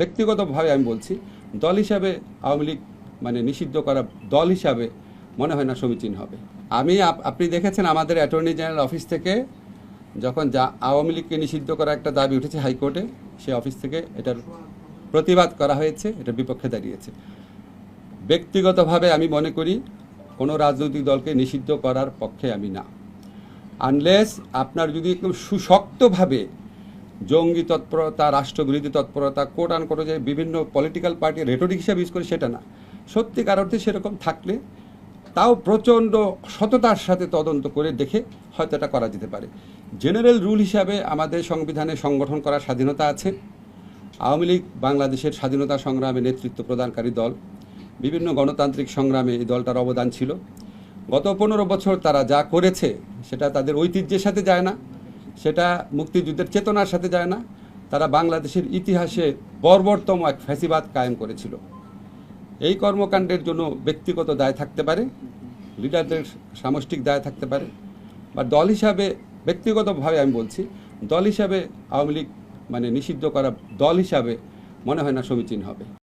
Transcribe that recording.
ব্যক্তিগতভাবে আমি বলছি, দল হিসাবে আওয়ামী লীগ মানে নিষিদ্ধ করা দল হিসাবে মনে হয় না সমীচীন হবে। আমি আপনি দেখেছেন আমাদের অ্যাটর্নি জেনারেল অফিস থেকে যখন যা, আওয়ামী লীগকে নিষিদ্ধ করা একটা দাবি উঠেছে হাইকোর্টে, সে অফিস থেকে এটার প্রতিবাদ করা হয়েছে, এটার বিপক্ষে দাঁড়িয়েছে। ব্যক্তিগতভাবে আমি মনে করি, কোনো রাজনৈতিক দলকে নিষিদ্ধ করার পক্ষে আমি না। আনলেস আপনার যদি একদম সুশক্তভাবে জঙ্গি তৎপরতা, রাষ্ট্রবিরোধী তৎপরতা কোট আন কোটো যে বিভিন্ন পলিটিক্যাল পার্টি রেটরিক হিসাবে ইউজ করে সেটা না। সত্যিকার অর্থে সেরকম থাকলে তাও প্রচণ্ড সততার সাথে তদন্ত করে দেখে হয়তো এটা করা যেতে পারে। জেনারেল রুল হিসাবে আমাদের সংবিধানে সংগঠন করার স্বাধীনতা আছে। আওয়ামী লীগ বাংলাদেশের স্বাধীনতা সংগ্রামে নেতৃত্ব প্রদানকারী দল। বিভিন্ন গণতান্ত্রিক সংগ্রামে এই দলটার অবদান ছিল। গত পনেরো বছর তারা যা করেছে সেটা তাদের ঐতিহ্যের সাথে যায় না। সেটা মুক্তিযুদ্ধের চেতনার সাথে যায় না। তারা বাংলাদেশের ইতিহাসে বর্বরতম এক ফ্যাসিবাদ কায়েম করেছিল। এই কর্মকাণ্ডের জন্য ব্যক্তিগত দায় থাকতে পারে, লিডারদের সামষ্টিক দায় থাকতে পারে, বা দল হিসাবে, ব্যক্তিগতভাবে আমি বলছি, দল হিসাবে আওয়ামী লীগ মানে নিষিদ্ধ করা দল হিসাবে মনে হয় না সমীচীন হবে।